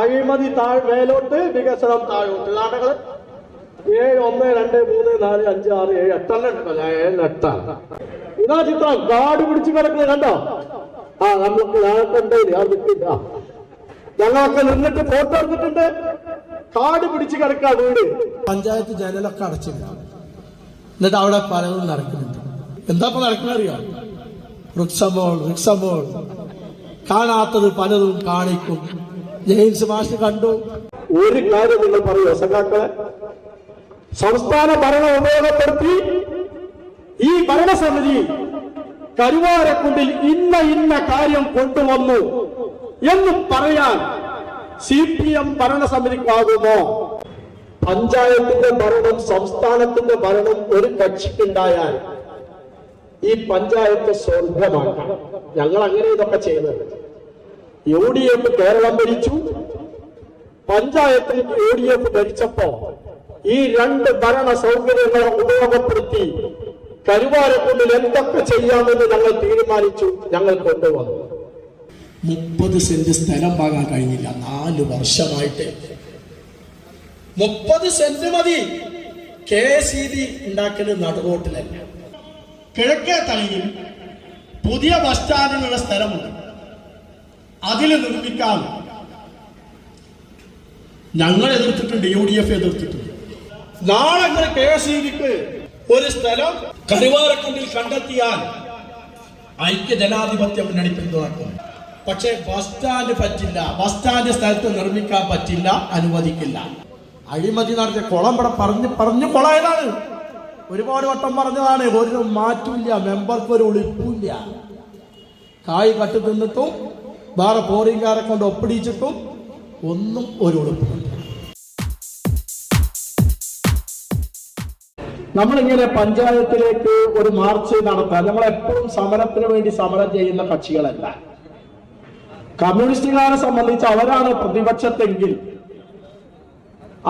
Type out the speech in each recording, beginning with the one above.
അഴിമതി താഴ് മേലോട്ട് വികസനം താഴോട്ട്. നാടകൾ ഏഴ് ഒന്ന് രണ്ട് മൂന്ന് നാല് അഞ്ച് ആറ് ഏഴ് എട്ടെണ്ണം എട്ടാണ് ഇതാ ചിത്രം. കാട് പിടിച്ച് കിടക്കുന്നത് കണ്ടോ? ആ നമുക്ക് നാളെ ഉണ്ടായില്ലേ ആ നിൽക്കില്ല ഞങ്ങളൊക്കെ നിന്നിട്ട് ഫോട്ടോ എടുത്തിട്ടുണ്ട്. കാട് പിടിച്ച് കിടക്കാൻ വീട് പഞ്ചായത്ത് ജനലൊക്കെ അടച്ചില്ല. എന്നിട്ട് അവിടെ പലതും നടക്കുന്നുണ്ട്. എന്താ ഇപ്പൊ നടക്കുന്നത് അറിയോ റിക്സമോൾ റിക്സമോൾ കാണാത്തത് പലതും കാണിക്കും. ജെയിംസ് മാഷ് കണ്ടു. ഒരു കാര്യം നിങ്ങൾ പറയൂ സഖാക്കളെ. സംസ്ഥാന ഭരണം ഉപയോഗപ്പെടുത്തി ഈ ഭരണസമിതി കരുവാരക്കുണ്ടിൽ ഇന്ന ഇന്ന കാര്യം കൊണ്ടുവന്നു എന്ന് പറയാൻ സി പി എം ഭരണസമിതിക്കാകുമോ പഞ്ചായത്തിന്റെ ഭരണം സംസ്ഥാനത്തിന്റെ ഭരണം ഒരു കക്ഷിക്കുണ്ടായാൽ ഈ പഞ്ചായത്ത് സ്വർഗമാക്കാം ഞങ്ങൾ അങ്ങനെ ഇതൊക്കെ ചെയ്തത് യു ഡി എഫ് കേരളം ഭരിച്ചു. പഞ്ചായത്തിൽ യു ഡി എഫ് ഭരിച്ചപ്പോ ഈ രണ്ട് ഭരണ സൗകര്യങ്ങൾ ഉപയോഗപ്പെടുത്തി കരുവാരക്കുള്ളിൽ എന്തൊക്കെ ചെയ്യാമെന്ന് ഞങ്ങൾ തീരുമാനിച്ചു ഞങ്ങൾ കൊണ്ടുവന്നു. മുപ്പത് സെന്റ് സ്ഥലം വാങ്ങാൻ കഴിഞ്ഞില്ല നാല് വർഷമായിട്ട്. മുപ്പത് സെന്റ് മതി. കെ സി ബി ഉണ്ടാക്കൽ നടുറോട്ടിലല്ല കിഴക്കേ തലയിൽ പുതിയ ബസ് സ്റ്റാൻഡിനുള്ള സ്ഥലമുണ്ട്. അതിൽ നിർമ്മിക്കാൻ ഞങ്ങൾ എതിർത്തിട്ടുണ്ട് യു ഡി എഫ് എതിർത്തിട്ടുണ്ട്. നാളെ കെ എസ് ഒരു സ്ഥലം കരുവാരക്കുണ്ടിൽ കണ്ടെത്തിയാൽ ഐക്യ ജനാധിപത്യ മുന്നണി പിന്തുണക്കും പക്ഷേ ബസ് സ്റ്റാൻഡ് പറ്റില്ല ബസ് സ്റ്റാൻഡ് സ്ഥലത്ത് നിർമ്മിക്കാൻ പറ്റില്ല അനുവദിക്കില്ല. അഴിമതി നടത്തിയ കുളം ഇവിടെ പറഞ്ഞ് പറഞ്ഞു കുളമായതാണ് ഒരുപാട് വട്ടം പറഞ്ഞതാണ് ഒരു മാറ്റമില്ല മെമ്പർക്ക് ഒരു ഒളിപ്പില്ല കായ് കട്ട് തിന്നിട്ടും വേറെ പോറിങ്കാരെ കൊണ്ട് ഒപ്പിടിച്ചിട്ടും ഒന്നും ഒരു ഉടുപ്പ് നമ്മളിങ്ങനെ പഞ്ചായത്തിലേക്ക് ഒരു മാർച്ച് നടത്താൻ നമ്മളെപ്പോഴും സമരത്തിന് വേണ്ടി സമരം ചെയ്യുന്ന കക്ഷികളല്ല. കമ്മ്യൂണിസ്റ്റുകാരെ സംബന്ധിച്ച് അവരാണ് പ്രതിപക്ഷത്തെങ്കിൽ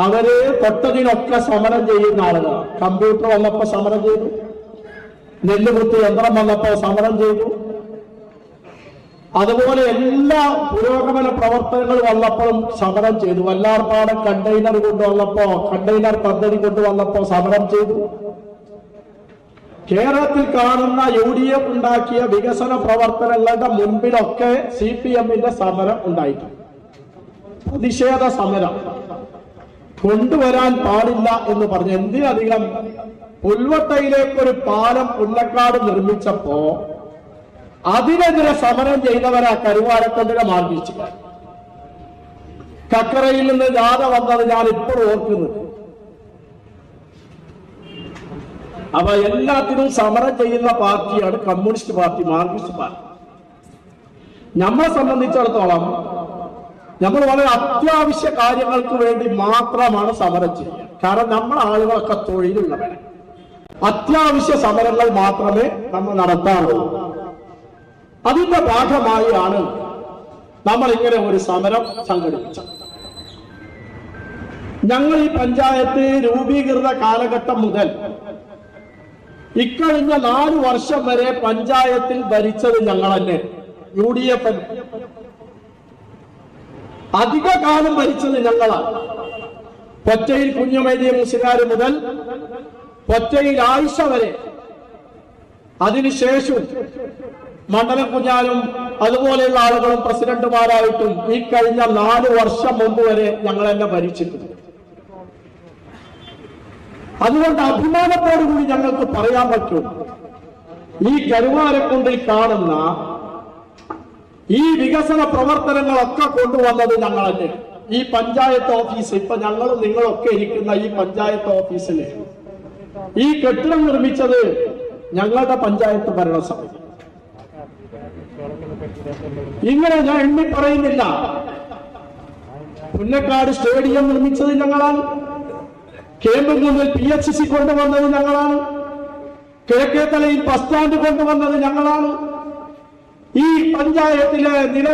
അവർ തൊട്ടതിനൊക്കെ സമരം ചെയ്യുന്ന ആളുകളാണ്. കമ്പ്യൂട്ടർ വന്നപ്പോ സമരം ചെയ്തു. നെല്ലുകുത്തി യന്ത്രം വന്നപ്പോ സമരം ചെയ്തു. അതുപോലെ എല്ലാ പുരോഗമന പ്രവർത്തനങ്ങൾ വന്നപ്പോഴും സമരം ചെയ്തു. വല്ലാർപാടം കണ്ടെയ്നർ കൊണ്ടുവന്നപ്പോ കണ്ടെയ്നർ പദ്ധതി കൊണ്ടുവന്നപ്പോ സമരം ചെയ്തു. കേരളത്തിൽ കാണുന്ന യു ഡി എഫ് ഉണ്ടാക്കിയ വികസന പ്രവർത്തനങ്ങളുടെ മുൻപിലൊക്കെ സി പി എമ്മിന്റെ സമരം ഉണ്ടായിട്ടുണ്ട് പ്രതിഷേധ സമരം. കൊണ്ടുവരാൻ പാടില്ല എന്ന് പറഞ്ഞു എന്തിനധികം പുൽവട്ടയിലേക്കൊരു പാലം പുല്ലക്കാട് നിർമ്മിച്ചപ്പോ അതിനെതിരെ സമരം ചെയ്തവരാ കരുവാരത്തന്റെ മാർഗിച്ചു കക്കറയിൽ നിന്ന് ജാഥ വന്നത് ഞാൻ ഇപ്പോഴും ഓർക്കുന്നത് അവ എല്ലാത്തിനും സമരം ചെയ്യുന്ന പാർട്ടിയാണ് കമ്മ്യൂണിസ്റ്റ് പാർട്ടി മാർക്സിസ്റ്റ് പാർട്ടി. നമ്മളെ സംബന്ധിച്ചിടത്തോളം നമ്മൾ വളരെ അത്യാവശ്യ കാര്യങ്ങൾക്ക് വേണ്ടി മാത്രമാണ് സമരം ചെയ്യുക. കാരണം നമ്മളെ ആളുകളൊക്കെ തൊഴിലുള്ളവരാണ് അത്യാവശ്യ സമരങ്ങൾ മാത്രമേ നമ്മൾ നടത്താറുള്ളൂ. അതിന്റെ ഭാഗമായാണ് നമ്മൾ ഇങ്ങനെ ഒരു സമരം സംഘടിപ്പിച്ചത്. ഞങ്ങൾ ഈ പഞ്ചായത്ത് രൂപീകൃത കാലഘട്ടം മുതൽ ഇക്കഴിഞ്ഞ നാല് വർഷം വരെ പഞ്ചായത്തിൽ ഭരിച്ചത് ഞങ്ങൾ തന്നെ യു ഡി എഫ് അധിക കാലം ഭരിച്ചത് ഞങ്ങളാണ്. പൊറ്റയിൽ കുഞ്ഞുമൈദിയ മുസ്ലിംകാർ മുതൽ പൊറ്റയിൽ ആയിഷ വരെ. അതിനുശേഷം മണ്ഡലം കുഞ്ഞാലും അതുപോലെയുള്ള ആളുകളും പ്രസിഡന്റുമാരായിട്ടും ഈ കഴിഞ്ഞ നാല് വർഷം മുമ്പ് വരെ ഞങ്ങൾ എന്നെ ഭരിച്ചിട്ടുണ്ട്. അതുകൊണ്ട് അഭിമാനത്തോടുകൂടി ഞങ്ങൾക്ക് പറയാൻ പറ്റും ഈ കരുവാരക്കുണ്ടിൽ കാണുന്ന ഈ വികസന പ്രവർത്തനങ്ങളൊക്കെ കൊണ്ടുവന്നത് ഞങ്ങളല്ലേ ഈ പഞ്ചായത്ത് ഓഫീസ് ഇപ്പൊ ഞങ്ങളും നിങ്ങളൊക്കെ ഇരിക്കുന്ന ഈ പഞ്ചായത്ത് ഓഫീസിൽ ഈ കെട്ടിടം നിർമ്മിച്ചത് ഞങ്ങളുടെ പഞ്ചായത്ത് ഭരണസമിതി. ഇങ്ങനെ ഞാൻ എണ്ണി പറയുന്നില്ല. പുന്നക്കാട് സ്റ്റേഡിയം നിർമ്മിച്ചത് ഞങ്ങളാണ്. കേമ്പുകുന്നിൽ പി എച്ച് സി കൊണ്ടുവന്നത് ഞങ്ങളാണ്. കിഴക്കേത്തലയിൽ ബസ് സ്റ്റാൻഡ് കൊണ്ടുവന്നത് ഞങ്ങളാണ്. ഈ പഞ്ചായത്തിലെ നില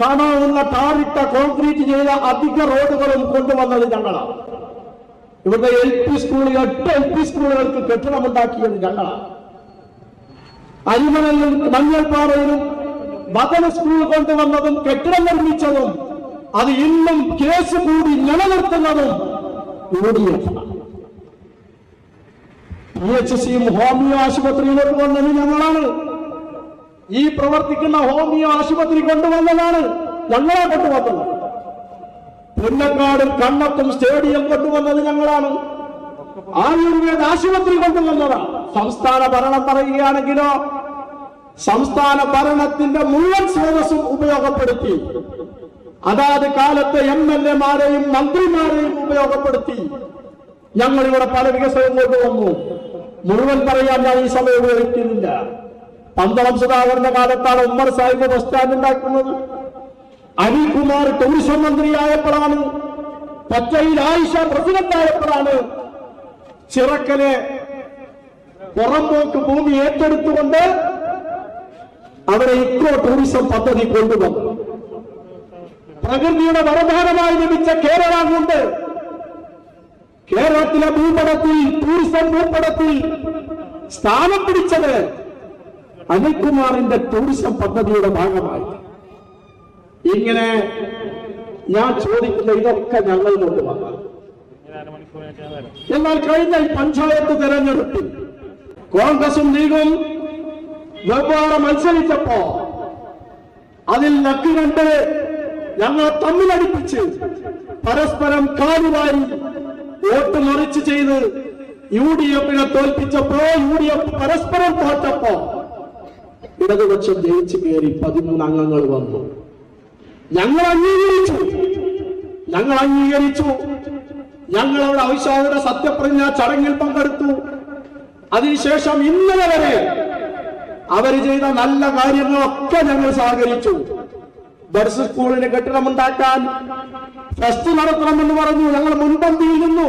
കാണാവുന്ന ടാറിട്ട കോൺക്രീറ്റ് ചെയ്ത അധിക റോഡുകളും കൊണ്ടുവന്നത് ഞങ്ങളാണ്. ഇവിടുത്തെ എൽ പി സ്കൂളുകൾ എട്ട് എൽ പി സ്കൂളുകൾക്ക് കെട്ടിടമുണ്ടാക്കിയത് ഞങ്ങളാണ്. അരിമണലിലും മഞ്ഞൾപ്പാറയിലും മദന സ്കൂൾ കൊണ്ടുവന്നതും കെട്ടിടം നിർമ്മിച്ചതും അത് ഇന്നും കേസ് കൂടി നിലനിർത്തുന്നതും പി എച്ച് ഹോമിയോ ആശുപത്രിയിലോട്ട് വന്നത് ഞങ്ങളാണ്. ഈ പ്രവർത്തിക്കുന്ന ഹോമിയോ ആശുപത്രി കൊണ്ടുവന്നതാണ് ഞങ്ങളെ കൊണ്ടുവന്നത്. പുന്നക്കാടും കണ്ണത്തും സ്റ്റേഡിയം കൊണ്ടുവന്നത് ഞങ്ങളാണ്. ആയുർവേദ ആശുപത്രി കൊണ്ടുവന്നതാണ്. സംസ്ഥാന ഭരണം പറയുകയാണെങ്കിലോ സംസ്ഥാന ഭരണത്തിന്റെ മുഴുവൻ സ്രോതസ്സും ഉപയോഗപ്പെടുത്തി അതാത് കാലത്തെ എം എൽ എമാരെയും മന്ത്രിമാരെയും ഉപയോഗപ്പെടുത്തി ഞങ്ങൾ ഇവിടെ പല വികസനവും കൊണ്ടുവന്നു മുഴുവൻ പറയാൻ ഞാൻ ഈ സമയം ഉപയോഗിക്കുന്നില്ല പന്തളം സുധാകരന്റെ കാലത്താണ് ഉമ്മർ സാഹിബ് ബസ് സ്റ്റാൻഡ് ഉണ്ടാക്കുന്നത്. അനിൽകുമാർ ടൂറിസം മന്ത്രിയായപ്പോഴാണ് പച്ചയിൽ ആയിഷ പ്രസിഡന്റ് ആയപ്പോഴാണ് ചിറക്കലെ പുറമ്പോക്ക് ഭൂമി ഏറ്റെടുത്തുകൊണ്ട് അവിടെ ഇക്കോ ടൂറിസം പദ്ധതി കൊണ്ടുവന്നു. പ്രകൃതിയുടെ വരദാനമായി ലഭിച്ച കേരളം കൊണ്ട് കേരളത്തിലെ ഭൂപടത്തിൽ ടൂറിസം ഭൂപടത്തിൽ സ്ഥാനം പിടിച്ചത് അനിൽകുമാറിന്റെ ടൂറിസം പദ്ധതിയുടെ ഭാഗമായി. ഇങ്ങനെ ഞാൻ ചോദിക്കുന്ന ഇതൊക്കെ ഞങ്ങൾ കൊണ്ടുവന്നു എന്നാൽ കഴിഞ്ഞ പഞ്ചായത്ത് തെരഞ്ഞെടുപ്പിൽ കോൺഗ്രസും ലീഗും വെവ്വേറെ മത്സരിച്ചപ്പോ അതിൽ നക്കി കണ്ട് ഞങ്ങൾ തമ്മിലടിപ്പിച്ച് പരസ്പരം കാലുവാരി വോട്ട് മറിച്ച് ചെയ്ത് യു ഡി എഫിനെ തോൽപ്പിച്ചപ്പോ യു ഡി എഫ് പരസ്പരം തോറ്റപ്പോ ഇടതുപക്ഷം ജയിച്ചു കയറി പതിമൂന്ന് അംഗങ്ങൾ വന്നു. ഞങ്ങൾ അംഗീകരിച്ചു. ഞങ്ങൾ അംഗീകരിച്ചു. ഞങ്ങൾ അവിടെ ഔഷാദയുടെ സത്യപ്രതിജ്ഞ ചടങ്ങിൽ പങ്കെടുത്തു. അതിനുശേഷം ഇന്നലെ വരെ അവർ ചെയ്ത നല്ല കാര്യങ്ങളൊക്കെ ഞങ്ങൾ സഹകരിച്ചു. ബഡ്സ് സ്കൂളിന് കെട്ടിടമുണ്ടാക്കാൻ ഫെസ്റ്റ് നടത്തണമെന്ന് പറഞ്ഞു. ഞങ്ങൾ മുൻപന്തിയിൽ നിന്നു.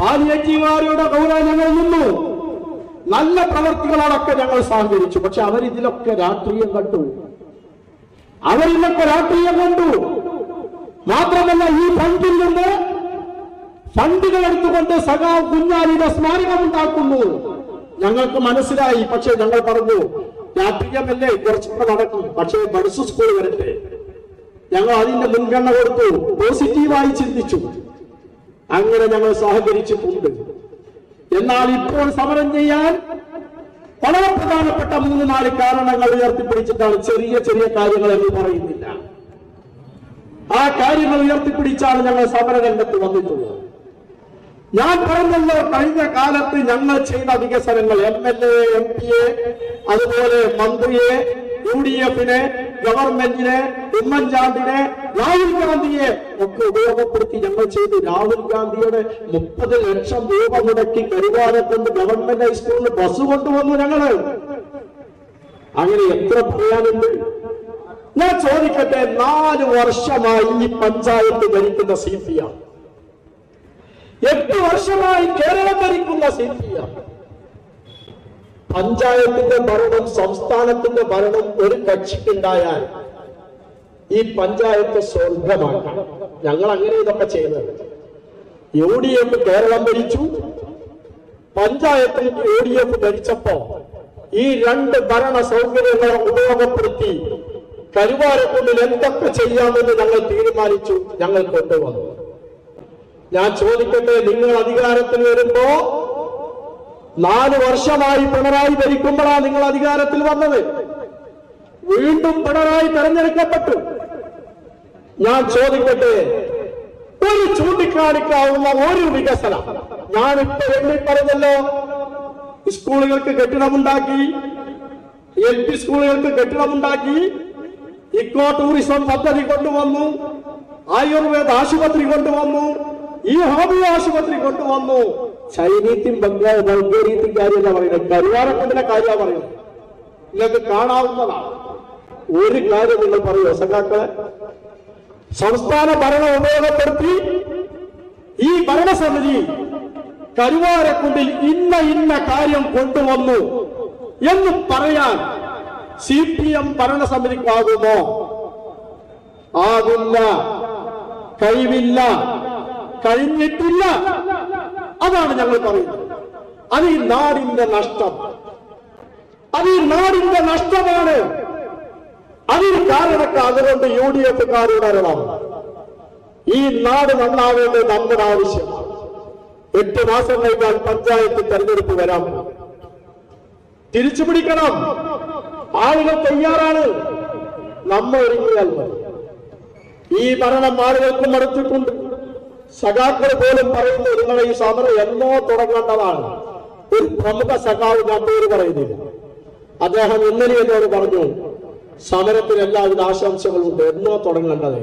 പാലിയേറ്റീവാരിയുടെ ഗൗരവം ഞങ്ങൾ നിന്നു. നല്ല പ്രവർത്തികളോടൊക്കെ ഞങ്ങൾ സഹകരിച്ചു. പക്ഷെ അവരിതിലൊക്കെ രാഷ്ട്രീയം കണ്ടു. അവരിലൊക്കെ രാഷ്ട്രീയം കണ്ടു. മാത്രമല്ല ഈ ഫണ്ടിൽ നിന്ന് ഫണ്ടുകൾ എടുത്തുകൊണ്ട് സഖാവ് കുഞ്ഞാലിയുടെ സ്മാരകം ഉണ്ടാക്കുന്നു. ഞങ്ങൾക്ക് മനസ്സിലായി. പക്ഷെ ഞങ്ങൾ പറഞ്ഞു രാഷ്ട്രീയമല്ലേ കുറച്ചൊക്കെ നടക്കും. പക്ഷേ ബഡ്സ് സ്കൂൾ വരട്ടെ. ഞങ്ങൾ അതിന്റെ മുൻഗണന കൊടുത്തു. പോസിറ്റീവായി ചിന്തിച്ചു. അങ്ങനെ ഞങ്ങൾ സഹകരിച്ചിട്ടുണ്ട്. എന്നാൽ ഇപ്പോൾ സമരം ചെയ്യാൻ വളരെ പ്രധാനപ്പെട്ട മൂന്ന് നാല് കാരണങ്ങൾ ഉയർത്തിപ്പിടിച്ചിട്ടാണ് ചെറിയ ചെറിയ കാര്യങ്ങൾ എന്ന് പറയുന്നില്ല. ആ കാര്യങ്ങൾ ഉയർത്തിപ്പിടിച്ചാണ് ഞങ്ങൾ സമരരംഗത്ത് വന്നിട്ടുള്ളത്. ഞാൻ പറഞ്ഞല്ലോ കഴിഞ്ഞ കാലത്ത് ഞങ്ങൾ ചെയ്ത വികസനങ്ങൾ M L A M P A അതുപോലെ മന്ത്രിയെ യു ഡി എഫിനെ ഗവൺമെന്റിനെ ഉമ്മൻചാണ്ടിനെ രാഹുൽ ഗാന്ധിയെ ഒക്കെ ഉപയോഗപ്പെടുത്തി ഞങ്ങൾ ചെയ്തു. രാഹുൽ ഗാന്ധിയുടെ മുപ്പത് ലക്ഷം രൂപ മുടക്കി കരുവാരക്കൊണ്ട് ഗവൺമെന്റ് ഹൈസ്കൂളിൽ ബസ് കൊണ്ടുവന്നു ഞങ്ങൾ. അങ്ങനെ എത്ര പറയാനുണ്ട്? ഞാൻ ചോദിക്കട്ടെ നാല് വർഷമായി ഈ പഞ്ചായത്ത് ഭരിക്കുന്ന സി പി എം എട്ട് വർഷമായി കേരളം ഭരിക്കുന്ന സി പി എം പഞ്ചായത്തിന്റെ ഭരണം സംസ്ഥാനത്തിന്റെ ഭരണം ഒരു കക്ഷിക്കുണ്ടായാൽ ഈ പഞ്ചായത്ത് സ്വർഗമാക്കണം ഞങ്ങൾ അങ്ങനെ ഇതൊക്കെ ചെയ്യുന്നത് യു ഡി എഫ് കേരളം ഭരിച്ചു. പഞ്ചായത്തിൽ യു ഡി എഫ് ഭരിച്ചപ്പോ ഈ രണ്ട് ഭരണ സൗകര്യങ്ങൾ ഉപയോഗപ്പെടുത്തി കരുവാരക്കുള്ളിൽ എന്തൊക്കെ ചെയ്യാമെന്ന് ഞങ്ങൾ തീരുമാനിച്ചു ഞങ്ങൾ കൊണ്ടുവന്നു. ഞാൻ ചോദിക്കട്ടെ നിങ്ങൾ അധികാരത്തിൽ വരുമ്പോ നാല് വർഷമായി പിണറായി ഭരിക്കുമ്പോഴാണ് നിങ്ങൾ അധികാരത്തിൽ വന്നത്? വീണ്ടും പിണറായി തെരഞ്ഞെടുക്കപ്പെട്ടു. ഞാൻ ചോദിക്കട്ടെ ഒരു ചൂണ്ടിക്കാണിക്കാവുന്ന ഒരു വികസനം ഞാൻ ഞാനിപ്പോ എണ്ണി പറഞ്ഞല്ലോ സ്കൂളുകൾക്ക് കെട്ടിടമുണ്ടാക്കി എൽ പി സ്കൂളുകൾക്ക് കെട്ടിടമുണ്ടാക്കി ഇക്കോ ടൂറിസം പദ്ധതി കൊണ്ടുവന്നു ആയുർവേദ ആശുപത്രി കൊണ്ടുവന്നു ഈ ഹോമിയോ ആശുപത്രി കൊണ്ടുവന്നു. ചൈനീത്തും ബംഗാൾ ബൾഗേറിയത്തും കാര്യമല്ല പറയുന്നത്? കരുവാരക്കൊണ്ടിന്റെ കാര്യമാണ് പറയുന്നത്? നിങ്ങൾക്ക് കാണാവുന്നതാണ് ഒരു കാര്യം നിങ്ങൾ പറയൂ സഖാക്കളെ സംസ്ഥാന ഭരണം ഉപയോഗപ്പെടുത്തി ഈ ഭരണസമിതി കരുവാരക്കുണ്ടിൽ ഇന്ന ഇന്ന കാര്യം കൊണ്ടുവന്നു എന്ന് പറയാൻ സി പി എം ഭരണസമിതിക്കാകുമോ ആകില്ല. കഴിവില്ല. കഴിഞ്ഞിട്ടില്ല. അതാണ് ഞങ്ങൾ പറയുന്നത്. അത് ഈ നാടിന്റെ നഷ്ടം. അത് ഈ നാടിന്റെ നഷ്ടമാണ്. അതിൽ കാരണക്കാർ അതുകൊണ്ട് യു ഡി എഫുകാരോട് അറിയണം ഈ നാട് നന്നാവേണ്ടത് നമ്മുടെ ആവശ്യമാണ്. എട്ട് മാസം കഴിഞ്ഞാൽ പഞ്ചായത്ത് തെരഞ്ഞെടുപ്പ് വരാം. തിരിച്ചു പിടിക്കണം. ആളുകൾ തയ്യാറാണ്. നമ്മൾ ഒരുങ്ങിയാൽ മതി ഈ ഭരണം ആളുകൾക്ക് മടുത്തിട്ടുണ്ട്. സഖാക്കൾ പോലും പറയുന്നു നിങ്ങളെ ഈ സമരം എന്നോ തുടങ്ങേണ്ടതാണ്. ഒരു പ്രമുഖ സഖാവ് ഞാൻ പേര് പറയുന്നില്ല. അദ്ദേഹം ഇന്നലെ എന്നോട് പറഞ്ഞു സമരത്തിൽ എല്ലാവിധ ആശംസകളുണ്ട് എന്നോ തുടങ്ങേണ്ടത്?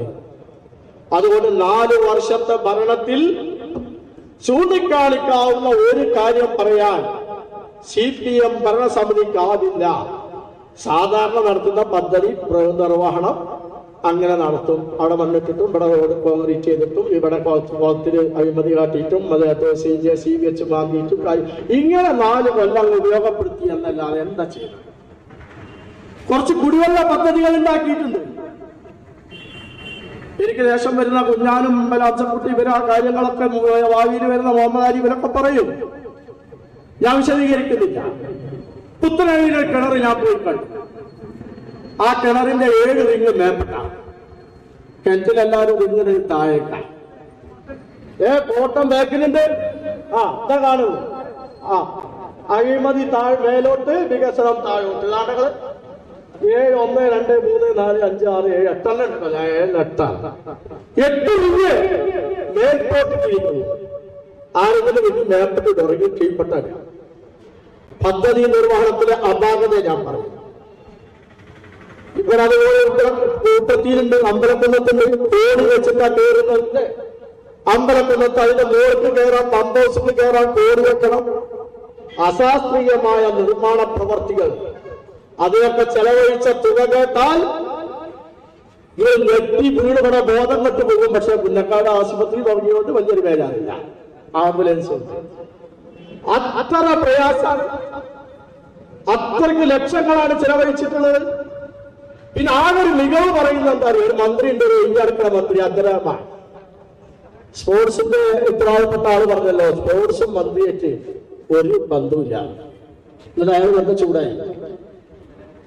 അതുകൊണ്ട് നാല് വർഷത്തെ ഭരണത്തിൽ ചൂണ്ടിക്കാണിക്കാവുന്ന ഒരു കാര്യം പറയാൻ സി പി എം ഭരണസമിതിക്കാവില്ല സാധാരണ നടത്തുന്ന പദ്ധതി നിർവഹണം അങ്ങനെ നടത്തും. അവിടെ മണ്ണിട്ടിട്ടും ഇവിടെ റോഡ് കോൺക്രീറ്റ് ചെയ്തിട്ടും ഇവിടെ കുളത്ത് കുളത്തിന് അഴിമതി കാട്ടിയിട്ടും അതേപോലെ C J C B H വാങ്ങിയിട്ടും ഇങ്ങനെ നാല് കൊല്ലം അങ്ങ് ഉപയോഗപ്പെടുത്തി എന്നല്ലാതെ എന്താ ചെയ്യുന്നത് കുറച്ച് കുടിവെള്ള പദ്ധതികൾ ഉണ്ടാക്കിയിട്ടുണ്ട്. എനിക്ക് ദേഷ്യം വരുന്ന കുഞ്ഞാനും അച്ചക്കുട്ടി ഇവർ ആ കാര്യങ്ങളൊക്കെ ഭാവിയിൽ വരുന്ന മുഹമ്മദ് ഇവരൊക്കെ പറയും. ഞാൻ വിശദീകരിക്കുന്നില്ല. പുത്തനഴിയിലെ കിണർ ഞാൻ പോയി കണ്ടു ആ കിണറിന്റെ ഏഴ് റിങ് മേപ്പെട്ട കെഞ്ചിലെല്ലാരും റിങ്ങിന് താഴേക്ക. ഏ കോട്ടം ബാക്കിലുണ്ട് ആ ഇതാ കാണുന്നു. ആ അഴിമതി താഴ് മേലോട്ട് വികസനം താഴോട്ട്. നാടകൾ ഏഴ് ഒന്ന് രണ്ട് മൂന്ന് നാല് അഞ്ച് ആറ് ഏഴ് എട്ടെണ്ണം എട്ടാണ് എട്ട് റിങ് മേൽപോട്ട് ആരെങ്കിലും ഇത് മേപ്പെട്ട് തുടങ്ങി കീഴ്പ്പെട്ടാണ് പദ്ധതി നിർവഹണത്തിലെ അപാകത ഞാൻ പറഞ്ഞു ഇവരതുപോലെ കൂട്ടത്തിയിലുണ്ട് അമ്പലക്കുന്നത്തുണ്ട് കോടി വെച്ചിട്ടാ കയറുന്നുണ്ട് അമ്പലക്കുന്നത്ത് അതിന്റെ മോർക്ക് കയറാം പമ്പ് ഹൗസിൽ കയറാം കോടി വെക്കണം. അശാസ്ത്രീയമായ നിർമ്മാണ പ്രവർത്തികൾ. അതിനൊക്കെ ചെലവഴിച്ച തുക കേട്ടാൽ ഇവർ ഞെട്ടി വീടുകളുടെ ബോധം കെട്ട് പോകും പക്ഷെ പുന്നക്കാട് ആശുപത്രി തുടങ്ങിയോണ്ട് വലിയൊരു പേരാറില്ല ആംബുലൻസ് ഉണ്ട്. അത്ര പ്രയാസം. അത്രയ്ക്ക് ലക്ഷങ്ങളാണ് ചെലവഴിച്ചിട്ടുള്ളത്. പിന്നെ ആകെ ഒരു മികവ് പറയുന്നത് എന്താ അറിയോ? ഒരു മന്ത്രി ഉണ്ട് ഒരു ഇന്ത്യ അടുക്കള മന്ത്രി അബ്ദുറഹ്മാൻ. സ്പോർട്സിന്റെ ഉത്തരവാദപ്പെട്ട ആൾ പറഞ്ഞല്ലോ സ്പോർട്സും മന്ത്രിയായിട്ട് ഒരു ബന്ധമില്ല എന്നിട്ട് അയാൾ നല്ല ചൂടായി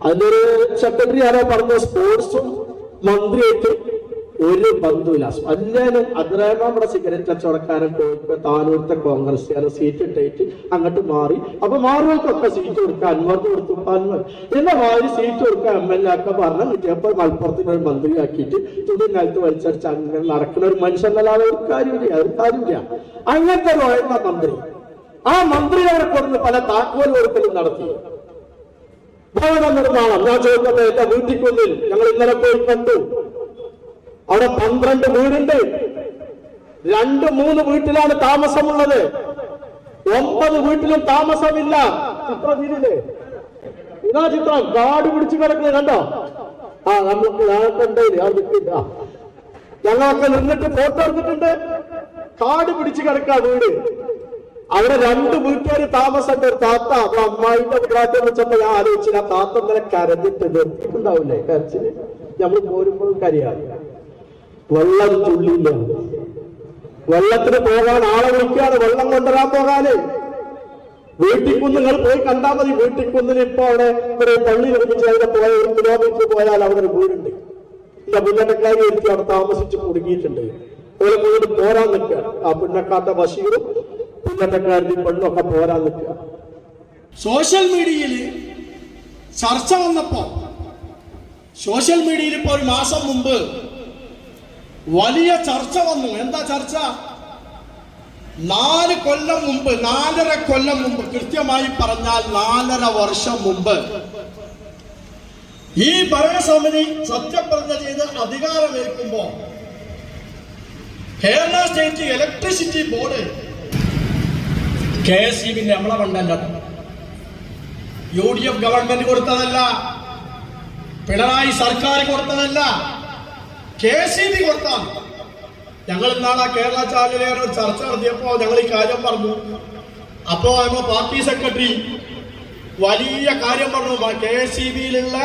അതിന്റെ ഒരു സെക്രട്ടറി ആരോ പറഞ്ഞു സ്പോർട്സും മന്ത്രിയായിട്ട് ഒരു ബന്ധമില്ല എല്ലാവരും അതിനാണ് നമ്മുടെ സിഗരറ്റ് കച്ചവടക്കാരൻ പോയിട്ട് താനൂർത്തെ കോൺഗ്രസ്സുകാരൻ സീറ്റ് ഇട്ടിട്ട് അങ്ങോട്ട് മാറി. അപ്പൊ മാറുകൾക്കൊക്കെ സീറ്റ് കൊടുക്കുക അൻവർക്ക് കൊടുത്തു അൻവർ. എന്നെ സീറ്റ് കൊടുക്കുക എം എൽ എ ഒക്കെ പറഞ്ഞ കിട്ടിയപ്പോൾ മലപ്പുറത്തിന് ഒരു മന്ത്രിയാക്കിയിട്ട് തുണി വലിച്ചടിച്ച് അങ്ങനെ നടക്കുന്ന ഒരു മനുഷ്യനല്ലാതെ ഒരു കാര്യമില്ല ഒരു കാര്യമില്ല. അങ്ങനത്തെ ഒരു ഉയർന്ന മന്ത്രി. ആ മന്ത്രി അവരെ കൊടുത്ത് പല താക്കോൽ കൊടുക്കലും നടത്തി. ഭവന നിർമ്മാണം ഞാൻ ചോദിക്കട്ടെ എന്റെ ഞങ്ങൾ ഇന്നലെ പോയി കണ്ടു. അവിടെ പന്ത്രണ്ട് വീടുണ്ട്. രണ്ട് മൂന്ന് വീട്ടിലാണ് താമസമുള്ളത്. ഒമ്പത് വീട്ടിലും താമസമില്ല. ചിത്രത്തിലെ ഇതാ ചിത്രം. കാട് പിടിച്ചു കിടക്കുന്നത് കണ്ടോ? ആ നമുക്ക് ഞങ്ങളൊക്കെ നിന്നിട്ട് ഫോട്ടോ എടുത്തിട്ടുണ്ട്. കാട് പിടിച്ചു കിടക്കാ വീട്. അവിടെ രണ്ട് വീട്ടുകാർ താമസമുണ്ട്. ഒരു താത്ത അപ്പൊ അമ്മായിന്റെ വീടാറ്റം വെച്ചപ്പോ ഞാൻ ആലോചിച്ചില്ല താത്ത ഇന്നലെ കരഞ്ഞിട്ട് നിർത്തിയിട്ടുണ്ടാവില്ലേ കരച്ചിൽ? നമ്മൾ പോരുമ്പോഴും കരയാണ് വെള്ളം തുള്ളില്ല. വെള്ളത്തിന് പോകാൻ ആളെ വിളിക്കാതെ വെള്ളം കൊണ്ടുവരാൻ പോകാന്. വീട്ടിൽ നിങ്ങൾ പോയി കണ്ടാൽ മതി. വീട്ടിൽ കുന്നിൽ ഇപ്പൊ അവിടെ ഒരു പള്ളി നിർമ്മിച്ച് അവിടെ പോയ ഒരു കിലോമീറ്റർ പോയാൽ അവിടെ ഒരു വീടുണ്ട്. എന്റെ പുന്നട്ടക്കാരി എനിക്ക് അവിടെ താമസിച്ച് കുടുങ്ങിയിട്ടുണ്ട്. ഒരു വീട് പോരാൻ നിൽക്കുക. ആ പുന്നക്കാത്ത ബഷീറും പുന്നട്ടക്കാരന്റെ പെണ്ണും ഒക്കെ പോരാൻ നിൽക്കുക. സോഷ്യൽ മീഡിയയിൽ ചർച്ച വന്നപ്പോ സോഷ്യൽ മീഡിയയിൽ ഇപ്പൊ ഒരു മാസം മുമ്പ് വലിയ ചർച്ച വന്നു. എന്താ ചർച്ച? നാല് കൊല്ലം മുമ്പ് നാലര കൊല്ലം മുമ്പ് കൃത്യമായി പറഞ്ഞാൽ നാലര വർഷം മുമ്പ് ഈ ഭരണസമിതി സത്യപ്രതിജ്ഞ ചെയ്ത് അധികാരമേൽക്കുമ്പോ Kerala state electricity board K S E ബിന്റെ നമ്മളെ ഫണ്ടല്ല യു ഡി എഫ് ഗവൺമെന്റ് കൊടുത്തതല്ല. പിണറായി സർക്കാർ കൊടുത്തതല്ല. കെ സി ബി കൊടുത്താണ്. ഞങ്ങൾ ഇന്നാണ് ആ കേരള ഒരു ചർച്ച നടത്തിയപ്പോ ഞങ്ങൾ ഈ കാര്യം പറഞ്ഞു. അപ്പോ ആ പാർട്ടി സെക്രട്ടറി വലിയ കാര്യം പറഞ്ഞു. കെ സി ബിയിലുള്ള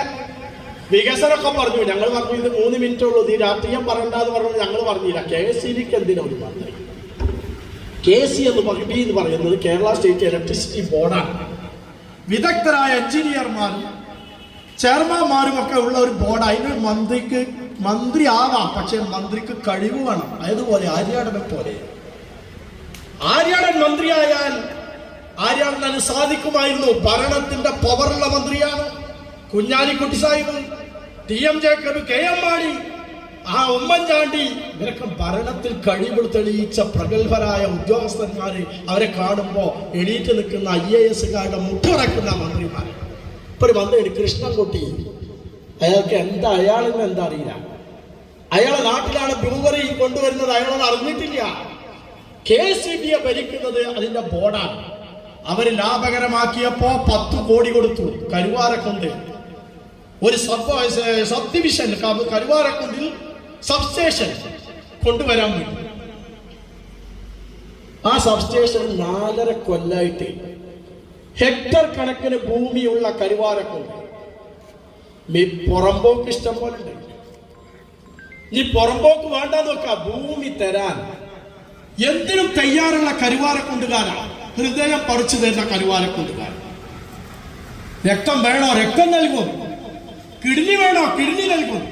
വികസനമൊക്കെ പറഞ്ഞു. ഞങ്ങൾ പറഞ്ഞു ഇത് മൂന്ന് മിനിറ്റ് ഉള്ളൂ. ഈ രാഷ്ട്രീയം പറയണ്ടെന്ന് പറഞ്ഞു ഞങ്ങൾ പറഞ്ഞില്ല. കെ സി ബിക്ക് എന്തിനാ ഒരു മന്ത്രി? കെ സി എന്ന് പറ- ബി എന്ന് പറയുന്നത് കേരള സ്റ്റേറ്റ് ഇലക്ട്രിസിറ്റി ബോർഡാണ്. വിദഗ്ധരായ എഞ്ചിനീയർമാർ ചെയർമാൻമാരും ഒക്കെ ഉള്ള ഒരു ബോർഡ്. അതിന് മന്ത്രിക്ക് മന്ത്രി ആവാം പക്ഷെ മന്ത്രിക്ക് കഴിവ് വേണം. അതുപോലെ ആര്യാടനെ പോലെ. ആര്യാടൻ മന്ത്രിയായാൽ ആര്യാടന് സാധിക്കുമായിരുന്നു. ഭരണത്തിന്റെ പവറുള്ള മന്ത്രിയാണ്. Kunhalikutty Sahib T M Jacob K M Mani ആ ഉമ്മൻചാണ്ടി. ഇവരൊക്കെ ഭരണത്തിൽ കഴിവ് തെളിയിച്ച പ്രഗത്ഭരായ ഉദ്യോഗസ്ഥന്മാര് അവരെ കാണുമ്പോ എണീറ്റ് നിൽക്കുന്ന ഐ എ എസുകാരുടെ മുട്ടുറക്കുന്ന മന്ത്രിമാർ ഇപ്പൊ ഒരു കൃഷ്ണൻകുട്ടി അയാൾക്ക് എന്താ അയാളിന് എന്താ അറിയില്ല. അയാളെ നാട്ടിലാണ് ബ്രൂവറി കൊണ്ടുവരുന്നത് അയാളത് അറിഞ്ഞിട്ടില്ല. കെ സി ബിയെ ഭരിക്കുന്നത് അതിന്റെ ബോർഡാണ്. അവർ ലാഭകരമാക്കിയപ്പോ പത്ത് കോടി കൊടുത്തു കരുവാരക്കുണ്ട്. ഒരു സബ് സബ് ഡിവിഷൻ കരുവാരക്കുണ്ടിൽ സബ് സ്റ്റേഷൻ കൊണ്ടുവരാൻ വേണ്ടി. ആ സബ്സ്റ്റേഷൻ നാലര കൊല്ലായിട്ട് ഹെക്ടർ കണക്കിന് ഭൂമിയുള്ള കരുവാരക്കുണ്ട്. മി- പുറമ്പോക്ക് ഇഷ്ടം പോലെ ഉണ്ട് ഈ പുറമ്പോക്ക് വേണ്ടാന്ന് വെക്ക ഭൂമി തരാൻ. എന്തിനും തയ്യാറുള്ള കരുവാരക്കൊണ്ടുകാരാണ് ഹൃദയം പറിച്ചു തരുന്ന കരുവാരക്കൊണ്ടുകാരൻ രക്തം വേണോ? രക്തം നൽകും. കിഡ്നി വേണോ? കിഡ്നി നൽകും.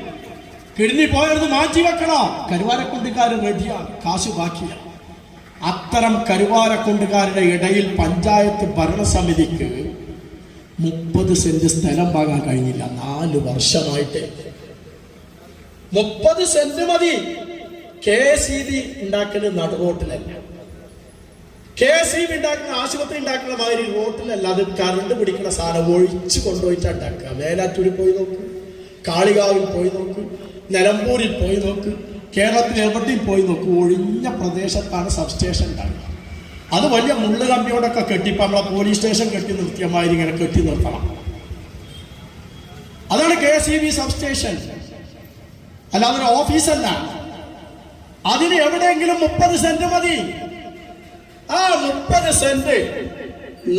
കിഡ്നി പോയത് മാറ്റി വെക്കണോ? കരുവാരക്കൊണ്ടുകാരൻ റെഡിയാണ് കാശു ബാക്കിയാണ് അത്തരം കരുവാരക്കൊണ്ടുകാരുടെ ഇടയിൽ പഞ്ചായത്ത് ഭരണസമിതിക്ക് മുപ്പത് സെന്റ് സ്ഥലം വാങ്ങാൻ കഴിഞ്ഞില്ല. നാല് വർഷമായിട്ട്. മുപ്പത് സെന്റ് മതി. കെ സി ബി ഉണ്ടാക്കുന്ന നടുറോട്ടിലല്ല കെ സി ബി ഉണ്ടാക്കുന്ന ആശുപത്രി ഉണ്ടാക്കുന്ന മാതിരി റോട്ടിലല്ല അത് കറണ്ട് പിടിക്കുന്ന സാധനം ഒഴിച്ചു കൊണ്ടുപോയിട്ട് ഉണ്ടാക്കുക. മേലാറ്റൂരിൽ പോയി നോക്ക്. കാളികാവിൽ പോയി നോക്ക്. നിലമ്പൂരിൽ പോയി നോക്ക്. കേരളത്തിൽ എവിടെയും പോയി നോക്ക്. ഒഴിഞ്ഞ പ്രദേശത്താണ് സബ്സ്റ്റേഷൻ ഉണ്ടാകുക അത് വലിയ മുള്ളു കമ്പിയോടൊക്കെ കെട്ടിപ്പോ നമ്മളെ പോലീസ് സ്റ്റേഷൻ കെട്ടി നിർത്തിയ മാതിരി ഇങ്ങനെ കെട്ടി നിർത്തണം. അതാണ് കെ സി ബി സബ്സ്റ്റേഷൻ. അല്ലാതെ ഒരു ഓഫീസല്ല അതിന് എവിടെയെങ്കിലും മുപ്പത് സെന്റ് മതി. ആ മുപ്പത് സെന്റ്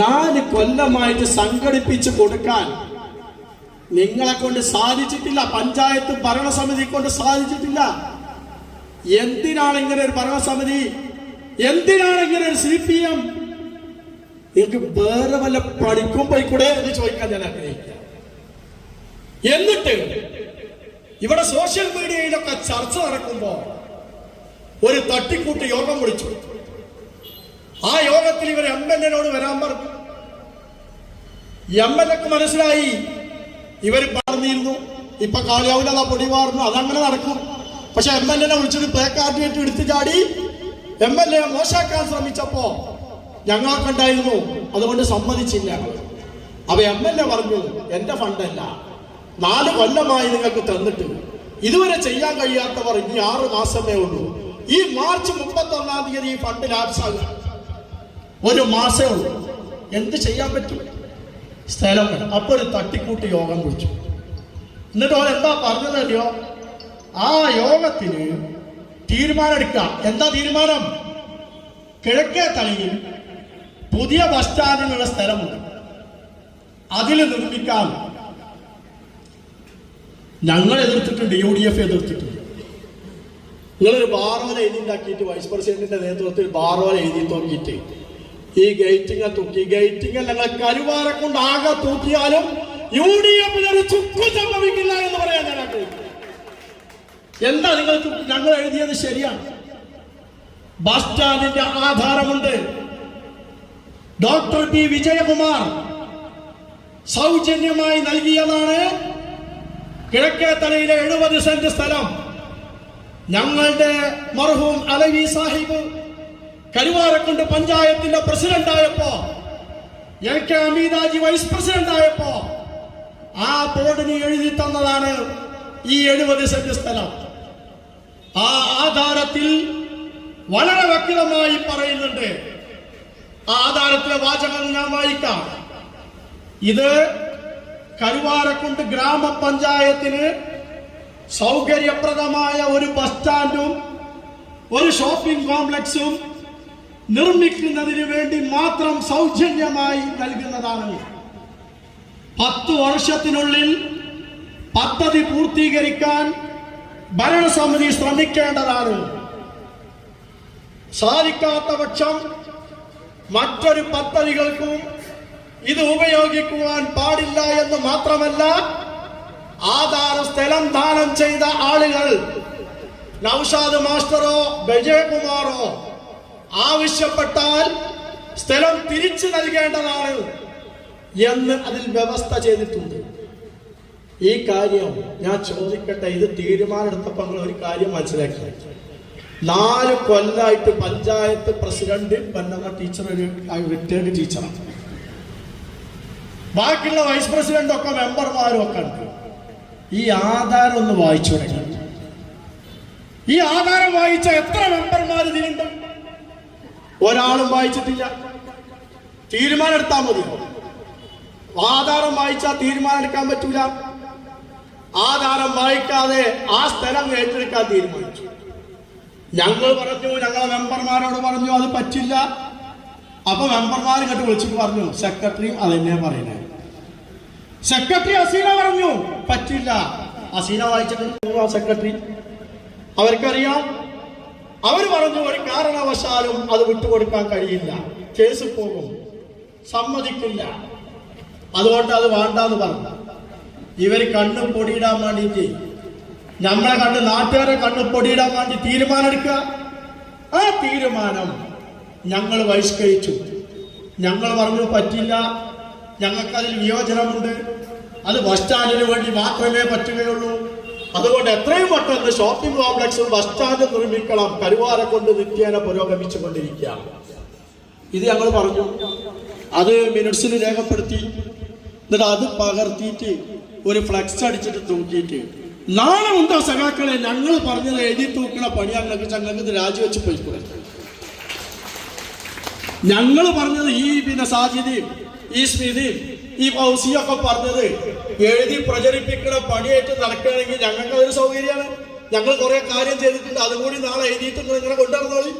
നാല് കൊല്ലമായിട്ട് സംഘടിപ്പിച്ച് കൊടുക്കാൻ നിങ്ങളെ കൊണ്ട് സാധിച്ചിട്ടില്ല. പഞ്ചായത്ത് ഭരണസമിതി കൊണ്ട് സാധിച്ചിട്ടില്ല. എന്തിനാണ് ഇങ്ങനെ ഒരു ഭരണസമിതി എന്തിനാണ് ഇങ്ങനെ ഒരു സി പി എം? നിങ്ങൾക്ക് വേറെ വല്ല പണിക്കും പോയിക്കൂടെ എന്ന് ചോദിക്കാൻ ഞാൻ ആഗ്രഹിക്കുക എന്നിട്ട് ഇവിടെ സോഷ്യൽ മീഡിയയിലൊക്കെ ചർച്ച നടക്കുമ്പോ ഒരു തട്ടിക്കൂട്ട് യോഗം വിളിച്ചു. ആ യോഗത്തിൽ ഇവർ എം എൽ എനോട് വരാൻ പറഞ്ഞു. എം എൽ എക്ക് മനസ്സിലായി. ഇവർ പറഞ്ഞിരുന്നു. ഇപ്പൊ കാളിയാവില്ല പൊടി മാറുന്നു. അതങ്ങനെ നടക്കും. പക്ഷെ എം എൽ എനെ വിളിച്ചിട്ട് പ്ലേ എടുത്തു ചാടി എം എൽ എ മോശാക്കാൻ ശ്രമിച്ചപ്പോ ഞങ്ങൾക്കുണ്ടായിരുന്നു അതുകൊണ്ട് സമ്മതിച്ചില്ല. അപ്പൊ എം എൽ എ പറഞ്ഞു എന്റെ ഫണ്ടല്ല നാല് കൊല്ലമായി നിങ്ങൾക്ക് തന്നിട്ട്. ഇതുവരെ ചെയ്യാൻ കഴിയാത്തവർ ഇനി ആറ് മാസമേ ഉള്ളൂ. ഈ മാർച്ച് മുപ്പത്തി ഒന്നാം തീയതി ഈ ഫണ്ട് ലാപ്സാകുക ഒരു മാസേ ഉള്ളൂ. എന്ത് ചെയ്യാൻ പറ്റും? സ്ഥലം. അപ്പൊ ഒരു തട്ടിക്കൂട്ട് യോഗം വിളിച്ചു. എന്നിട്ട് ഓൻ എന്താ ആ യോഗത്തിന് തീരുമാനം എന്താ തീരുമാനം? കിഴക്കേ തലയിൽ പുതിയ ബസ് സ്റ്റാൻഡിനുള്ള സ്ഥലമുണ്ട്. അതിൽ നിർമ്മിക്കാൻ ഞങ്ങൾ എതിർത്തിട്ടുണ്ട് യു ഡി എഫ് എതിർത്തിട്ടുണ്ട്. നിങ്ങളൊരു ബാർവല എഴുതി ഉണ്ടാക്കിയിട്ട് വൈസ് പ്രസിഡന്റിന്റെ നേതൃത്വത്തിൽ ബാർവല എഴുതി നോക്കിയിട്ട് ഈ ഗേറ്റിങ്ങ തൂക്കി ഗേറ്റിങ്ങ ഞങ്ങൾ കരുവാരെ കൊണ്ട് ആകെ തൂക്കിയാലും യു ഡി എഫിനൊരു ചുക്കും സംഭവിക്കില്ല എന്ന് പറയാൻ ഞാൻ ആഗ്രഹിക്കുന്നു. എന്താ നിങ്ങൾക്ക് ഞങ്ങൾ എഴുതിയത് ശരിയാണ് ബസ് സ്റ്റാൻഡിന്റെ ആധാരമുണ്ട്. ഡോക്ടർ പി വിജയകുമാർ സൗജന്യമായി നൽകിയതാണ്. കിഴക്കേത്തലയിലെ എഴുപത് സെന്റ് സ്ഥലം. ഞങ്ങളുടെ മർഹൂം അലവി സാഹിബ് കരുവാരക്കുണ്ട് പഞ്ചായത്തിന്റെ പ്രസിഡന്റ് ആയപ്പോ A K Ameethaji vice president ആയപ്പോ ആ ബോർഡിന് എഴുതി തന്നതാണ് ഈ എഴുപത് സെന്റ് സ്ഥലം. ആ ആധാരത്തിൽ വളരെ വ്യക്തമായി പറയുന്നുണ്ട്. ആ ആധാരത്തിലെ വാചകം ഞാൻ വായിക്കാം. ഇത് കരുവാരക്കുണ്ട് ഗ്രാമപഞ്ചായത്തിന് സൗകര്യപ്രദമായ ഒരു ബസ് സ്റ്റാൻഡും ഒരു ഷോപ്പിംഗ് കോംപ്ലക്സും നിർമ്മിക്കുന്നതിന് വേണ്ടി മാത്രം സൗജന്യമായി നൽകുന്നതാണ്. പത്ത് വർഷത്തിനുള്ളിൽ പദ്ധതി പൂർത്തീകരിക്കാൻ ഭരണസമിതി ശ്രമിക്കേണ്ടതാണ്. സാധിക്കാത്ത പക്ഷം മറ്റൊരു പദ്ധതികൾക്കും ഇത് ഉപയോഗിക്കുവാൻ പാടില്ല എന്ന് മാത്രമല്ല ആധാർ സ്ഥലം ദാനം ചെയ്ത ആളുകൾ നൌഷാദ് മാസ്റ്ററോ ബജയകുമാറോ ആവശ്യപ്പെട്ടാൽ സ്ഥലം തിരിച്ചു നൽകേണ്ടതാണ് എന്ന് അതിൽ വ്യവസ്ഥ ചെയ്തിട്ടുണ്ട്. ഈ കാര്യം ഞാൻ ചോദിക്കട്ടെ ഇത് തീരുമാനമെടുത്തപ്പോൾ നിങ്ങൾ ഒരു കാര്യം മനസ്സിലാക്കി. നാല് കൊല്ലായിട്ട് പഞ്ചായത്ത് പ്രസിഡന്റ് പന്നമ്മ ടീച്ചർ ഒരു റിട്ടയർഡ് ടീച്ചറാണ് ബാക്കിയുള്ള വൈസ് പ്രസിഡന്റ് ഒക്കെ മെമ്പർമാരും ഒക്കെ ഉണ്ട്. ഈ ആധാരം ഒന്ന് വായിച്ചു തുടങ്ങി. ഈ ആധാരം വായിച്ച എത്ര മെമ്പർമാർ ഇതിലുണ്ട്? ഒരാളും വായിച്ചിട്ടില്ല. തീരുമാനം എടുത്താൽ മതി ആധാരം വായിച്ചാൽ തീരുമാനം എടുക്കാൻ പറ്റൂല. ആധാരം വായിക്കാതെ ആ സ്ഥലം ഏറ്റെടുക്കാൻ തീരുമാനിച്ചു. ഞങ്ങൾ പറഞ്ഞു ഞങ്ങളെ മെമ്പർമാരോട് പറഞ്ഞു അത് പറ്റില്ല. അപ്പൊ മെമ്പർമാർ കേട്ട് വിളിച്ചിട്ട് പറഞ്ഞു സെക്രട്ടറി അതെന്നെ പറയുന്നത് സെക്രട്ടറി അസീന പറഞ്ഞു പറ്റില്ല. അസീന വായിച്ചിട്ട് ആ സെക്രട്ടറി. അവർക്കറിയാം അവർ പറഞ്ഞു ഒരു കാരണവശാലും അത് വിട്ടുകൊടുക്കാൻ കഴിയില്ല. കേസ് പോകും. സമ്മതിക്കില്ല. അതുകൊണ്ട് അത് വേണ്ടെന്ന് പറഞ്ഞു. ഇവർ കണ്ണ് പൊടിയിടാൻ വേണ്ടിയിട്ട്. നമ്മളെ കണ്ട് നാട്ടുകാരെ കണ്ണ് പൊടിയിടാൻ വേണ്ടി തീരുമാനം എടുക്കുക ആ തീരുമാനം ഞങ്ങൾ ബഹിഷ്കരിച്ചു. ഞങ്ങൾ പറഞ്ഞു പറ്റില്ല. ഞങ്ങൾക്കതിൽ വിയോജനമുണ്ട്. അത് ബസ് സ്റ്റാൻഡിന് വേണ്ടി മാത്രമേ പറ്റുകയുള്ളൂ. അതുകൊണ്ട് എത്രയും പെട്ടെന്ന് ഷോപ്പിംഗ് കോംപ്ലക്സും ബസ് സ്റ്റാൻഡ് നിർമ്മിക്കണം. കരുവാരെ കൊണ്ട് നിത്യേന പുരോഗമിച്ചു കൊണ്ടിരിക്കുക ഇത് ഞങ്ങൾ പറഞ്ഞു. അത് മിനിറ്റ്സിൽ രേഖപ്പെടുത്തി. എന്നിട്ട് അത് പകർത്തിയിട്ട് ഒരു ഫ്ലക്സ് അടിച്ചിട്ട് തൂക്കിയിട്ട്. നാളെ ഉണ്ടോ സഖാക്കളെ ഞങ്ങൾ പറഞ്ഞത് എഴുതി തൂക്കണ പണി ഞങ്ങൾക്ക് ഞങ്ങൾക്ക് രാജിവെച്ച് പോയിക്കൂടെ. ഞങ്ങൾ പറഞ്ഞത് ഈ പിന്നെ സാധ്യതയും ഈ സ്മിതിയും ഈ ഫൗസിയൊക്കെ പറഞ്ഞത് എഴുതി പ്രചരിപ്പിക്കണ പണിയായിട്ട് നടക്കുകയാണെങ്കിൽ ഞങ്ങൾക്ക് അതൊരു സൗകര്യമാണ്. ഞങ്ങൾ കുറെ കാര്യം ചെയ്തിട്ടുണ്ട് അതും കൂടി നാളെ എഴുതിയിട്ട് നിങ്ങളെ കൊണ്ടുവന്നോളി.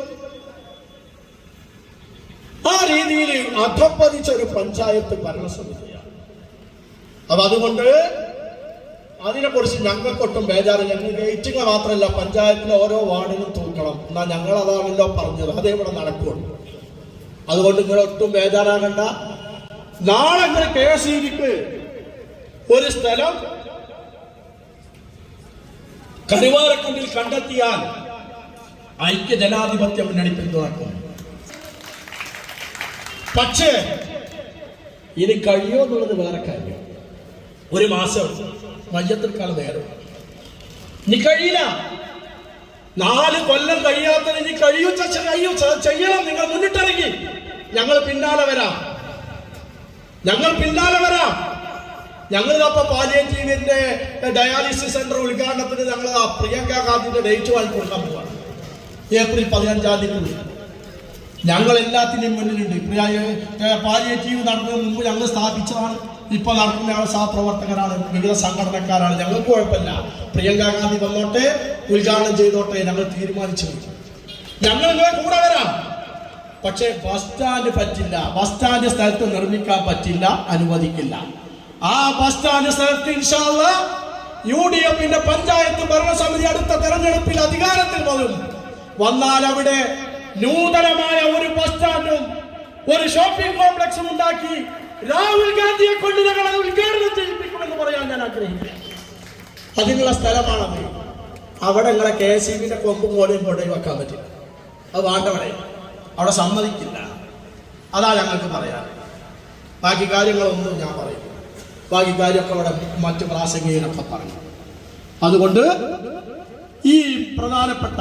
ആ രീതിയിൽ അധപ്പതിച്ച ഒരു പഞ്ചായത്ത് ഭരണസമിതിയാണ് അപ്പൊ അതുകൊണ്ട് അതിനെക്കുറിച്ച് ഞങ്ങൾക്കൊട്ടും ബേജാറ് ഞങ്ങൾ ഗേറ്റിംഗ് മാത്രമല്ല പഞ്ചായത്തിലെ ഓരോ വാർഡിലും തൂക്കണം. എന്നാ ഞങ്ങൾ അതാണല്ലോ പറഞ്ഞത്. അതേ ഇവിടെ നടക്കുള്ളൂ. അതുകൊണ്ട് നിങ്ങൾ ഒട്ടും ബേജാറാകണ്ട. നാളെ നിങ്ങൾ കെ എസ് ഇക്ക് ഒരു സ്ഥലം കരുവാരക്കുണ്ടിൽ കണ്ടെത്തിയാൽ ഐക്യ ജനാധിപത്യ മുന്നണി പിന്തുണക്കും പക്ഷേ ഇനി കഴിയോ എന്നുള്ളത് വേറെ കാര്യം ഒരു മാസം മയ്യത്തിൽക്കാൾ നേരം. ഇനി കഴിയില്ല. നാല് കൊല്ലം കഴിയാത്തതിന് ഇനി കഴിയൂ കഴിയൂ ചെയ്യണം. നിങ്ങൾ മുന്നിട്ടിറങ്ങി. ഞങ്ങൾ പിന്നാലെ വരാം. ഞങ്ങൾ പിന്നാലെ വരാം. ഞങ്ങൾ അപ്പൊ പാലിയേറ്റീവിന്റെ ഡയാലിസിസ് സെന്റർ ഉദ്ഘാടനത്തിന് ഞങ്ങൾ പ്രിയങ്ക ഗാന്ധിന്റെ ഡേറ്റ് വാങ്ങി കൊടുക്കാൻ പോവാണ്. ഏപ്രിൽ പതിനഞ്ചാം തീയതി ഞങ്ങൾ എല്ലാത്തിന്റെയും മുന്നിലുണ്ട്. പാലിയേറ്റീവ് നടന്നതിന് മുമ്പ് ഞങ്ങൾ സ്ഥാപിച്ചതാണ്. ഇപ്പൊ നടക്കുന്ന ആൾ സഹപ്രവർത്തകരാണ് വിവിധ സംഘടനക്കാരാണ്. ഞങ്ങൾക്ക് കുഴപ്പമില്ല. പ്രിയങ്ക ഗാന്ധി വന്നോട്ടെ ഉദ്ഘാടനം ചെയ്തോട്ടെ ഞങ്ങൾ തീരുമാനിച്ചു. ഞങ്ങൾ നിങ്ങളെ കൂടെ വരാം. പക്ഷേ ബസ് സ്റ്റാൻഡ് പറ്റില്ല. ബസ് സ്റ്റാൻഡ് സ്ഥലത്ത് നിർമ്മിക്കാൻ പറ്റില്ല അനുവദിക്കില്ല. ആ ബസ് സ്റ്റാൻഡ് സ്ഥലത്ത് യു ഡി എഫിന്റെ പഞ്ചായത്ത് ഭരണസമിതി അടുത്ത തെരഞ്ഞെടുപ്പിൽ അധികാരത്തിൽ വരും. വന്നാൽ അവിടെ നൂതനമായ ഒരു ബസ് സ്റ്റാൻഡും ഒരു ഷോപ്പിംഗ് കോംപ്ലക്സും ഉണ്ടാക്കി രാഹുൽ ഗാന്ധിയെ കൊണ്ട് ഞങ്ങൾ അത് ഉദ്ഘാടനം ചെയ്യിപ്പിക്കുമെന്ന് പറയാൻ ഞാൻ ആഗ്രഹിക്കുന്നു. അതിനുള്ള സ്ഥലമാണത് അവിടെ നിങ്ങളെ കെ എസ് ഇ ബിന്റെ കൊമ്പും കോലയും കൊണ്ടുപോയി വെക്കാൻ പറ്റില്ല. അത് വേണ്ടവിടെ അവിടെ സമ്മതിക്കില്ല. അതാ ഞങ്ങൾക്ക് പറയാം ബാക്കി കാര്യങ്ങളൊന്നും ഞാൻ പറയും. ബാക്കി കാര്യമൊക്കെ അവിടെ മറ്റു പ്രാസംഗികരൊക്കെ പറഞ്ഞു അതുകൊണ്ട് ഈ പ്രധാനപ്പെട്ട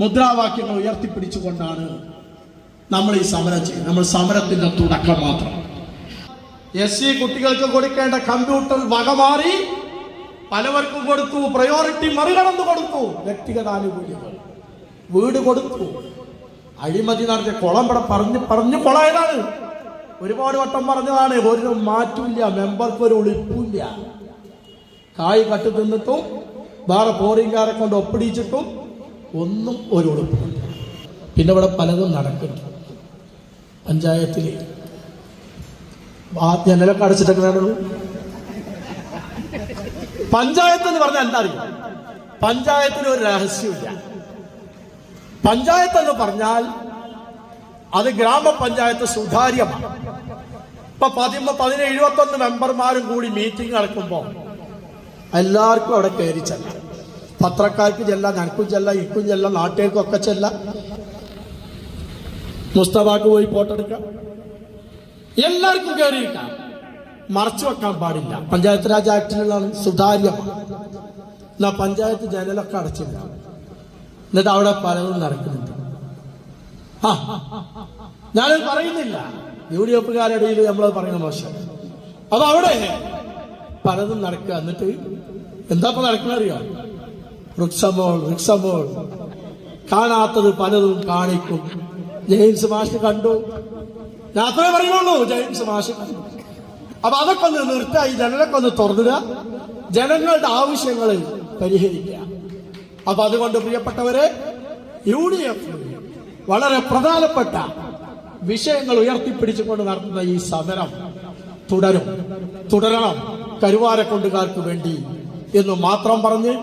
മുദ്രാവാക്യങ്ങൾ ഉയർത്തിപ്പിടിച്ചുകൊണ്ടാണ് നമ്മൾ ഈ സമരം ചെയ്യും. നമ്മൾ സമരത്തിന്റെ തുടക്കം മാത്രം. എസ് സി കുട്ടികൾക്ക് കൊടുക്കേണ്ട കമ്പ്യൂട്ടർ വകമാറി പലവർക്കും കൊടുത്തു പ്രയോറിറ്റി മറികടന്ന് കൊടുത്തു. വ്യക്തിഗത ആനുകൂല്യങ്ങൾ വീട് കൊടുത്തു. അഴിമതി നടത്തിയ കുളം ഇവിടെ പറഞ്ഞു പറഞ്ഞു കുളയതാണ് ഒരുപാട് വട്ടം പറഞ്ഞതാണ് ഒരു മാറ്റമില്ല മെമ്പർക്ക് ഒരു ഒളിപ്പില്ല കായ് കട്ട് തിന്നിട്ടും വേറെ പോറിങ്കാരെ കൊണ്ട് ഒപ്പിടിച്ചിട്ടും ഒന്നും ഒരു ഒളിപ്പില്ല പിന്നെ ഇവിടെ പലതും നടക്കുന്നു പഞ്ചായത്തിൽ ആ ജനലൊക്കെ അടച്ചിട്ടൊക്കെ പഞ്ചായത്ത് എന്ന് പറഞ്ഞാൽ എന്താ അറിയാം? പഞ്ചായത്തിന് ഒരു രഹസ്യമില്ല പഞ്ചായത്ത് എന്ന് പറഞ്ഞാൽ അത് ഗ്രാമപഞ്ചായത്ത് സുതാര്യമാണ്. ഇപ്പൊ പതിമ പതിനേഴ് എഴുപത്തൊന്ന് മെമ്പർമാരും കൂടി മീറ്റിംഗ് നടക്കുമ്പോൾ എല്ലാവർക്കും അവിടെ കയറി ചെല്ലാം. പത്രക്കാർക്ക് ചെല്ലാം നനക്കും ചെല്ലാം ഇക്കും ചെല്ലാം നാട്ടുകാർക്കൊക്കെ ചെല്ലാം. മുസ്തഫാക്ക് പോയി ഫോട്ടോ എടുക്കാം. എല്ലാവർക്കും കയറിയിട്ടാം മറച്ചു വെക്കാൻ പാടില്ല. പഞ്ചായത്ത് രാജ് ആക്ടിലുള്ളതാണ് സുതാര്യമാണ്. എന്നാ പഞ്ചായത്ത് ജനലൊക്കെ അടച്ചില്ല. എന്നിട്ട് അവിടെ പലതും നടക്കുന്നുണ്ട്. ആ ഞാനത് പറയുന്നില്ല. യു ഡി എഫുകാരുടെ ഇടയിൽ നമ്മളത് പറയുന്ന മോശം. അപ്പൊ അവിടെ പലതും നടക്കുക. എന്നിട്ട് എന്താ നടക്കുന്ന അറിയോ വൃക്ഷമോൾ വൃക്ഷമോൾ. കാണാത്തത് പലതും കാണിക്കും. ജെയിംസ് മാഷ് കണ്ടു. അത്രേ പറയുള്ളൂ ജെയിംസ് മാഷ് കണ്ടു. അപ്പൊ അതൊക്കെ ഒന്ന് നിർത്തുക ഈ ഒന്ന് തുറന്നിടുക ജനങ്ങളുടെ ആവശ്യങ്ങൾ പരിഹരിക്കുക. അപ്പൊ അതുകൊണ്ട് പ്രിയപ്പെട്ടവരെ യു ഡി എഫ് വളരെ പ്രധാനപ്പെട്ട വിഷയങ്ങൾ ഉയർത്തിപ്പിടിച്ചുകൊണ്ട് നടത്തുന്ന ഈ സമരം തുടരും. തുടരണം കരുവാരക്കൊണ്ടുകാർക്ക് വേണ്ടി എന്ന് മാത്രം പറഞ്ഞ്